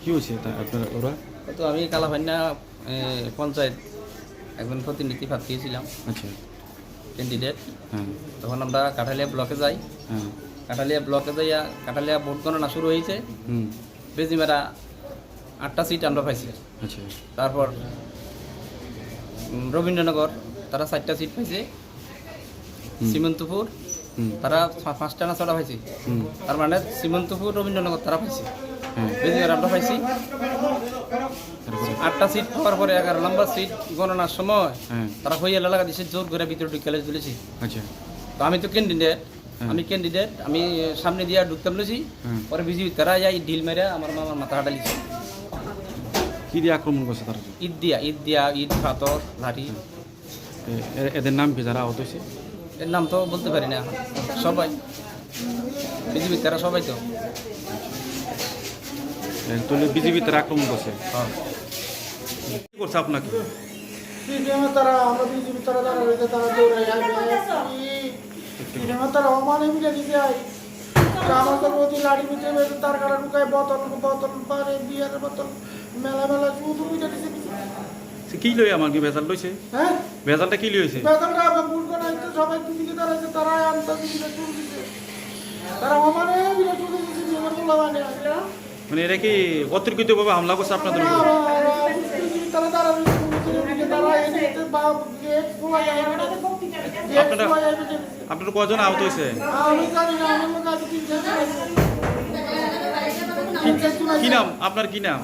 কি হয়েছে আপনার ওরা? তো আমি কালাভান্না পঞ্চায়েত একজন প্রতিনিধি পাঠিয়েছিলাম আচ্ছা। ক্যান্ডিডেট তখন আমরা কাঠালিয়া ব্লকে যাই। হ্যাঁ। কাঠালিয়া ব্লকে যাইয়া কাঠালিয়া ভোট গণনা শুরু হয়েছে। বেজিমেরা আটটা সিট আমরা পাইছি। আচ্ছা। তারপর রবীন্দ্রনগর তারা চারটা সিট পাইছে। সীমন্তপুর তারা পাঁচটা না ছটা পাইছে। তার মানে সীমন্তপুর রবীন্দ্রনগর তারা পাইছে। হ্যাঁ আমরা পাইছি। আটটা সিট পাওয়ার পরে এগারো নম্বর সিট গণনার সময় তারা হইয়া লাগা দিছে জোর করে ভিতরে ঢুকে তুলেছি আচ্ছা। তো আমি তো ক্যান্ডিডেট। আমি ক্যান্ডিডেট আমি সামনে দিয়ে ঢুকতে বলেছি হ্যাঁ পরে বিজি তারা যাই ঢিল মেরে আমার মামার মাথা হাঁটালিছে কি দিয়ে আক্রমণ করছে তারা? ঈদ দিয়া ঈদ দিয়া ঈদ পাথর লাঠি এদের নাম কি যারা আহত হয়েছে এর নাম তো বলতে পারি না। সবাই বিজেপি তারা সবাই তো। তাহলে বিজেপি তারা আক্রমণ করছে হ্যাঁ। কি করছে আপনাকে? তারা আমরা বিজেপি তারা দিতে হয় আমাদের প্রতি লাড়ি মিটে বেঁধে তার কাটা ঢুকায় বোতল বোতল পারে বিয়ারের বোতল মেলা মেলা শুধু মিটে দিছে। সে কি লই আমার কি ভেজাল লইছে? হ্যাঁ? ভেজালটা কি লইছে? বেতনটা সবাই দিদিকে দাঁড়াইছে তারাই আনতে দিদিকে চুল দিছে। তারা অমানে মিলে চুল দিছে সিপিএমের পোলা মানে মানে এরা কি অতর্কিতভাবে হামলা করছে আপনাদের উপর? তারা তারা তারা আপনারা- আপনার কজন আহত হয়েছে। কি নাম? আপনার কি নাম?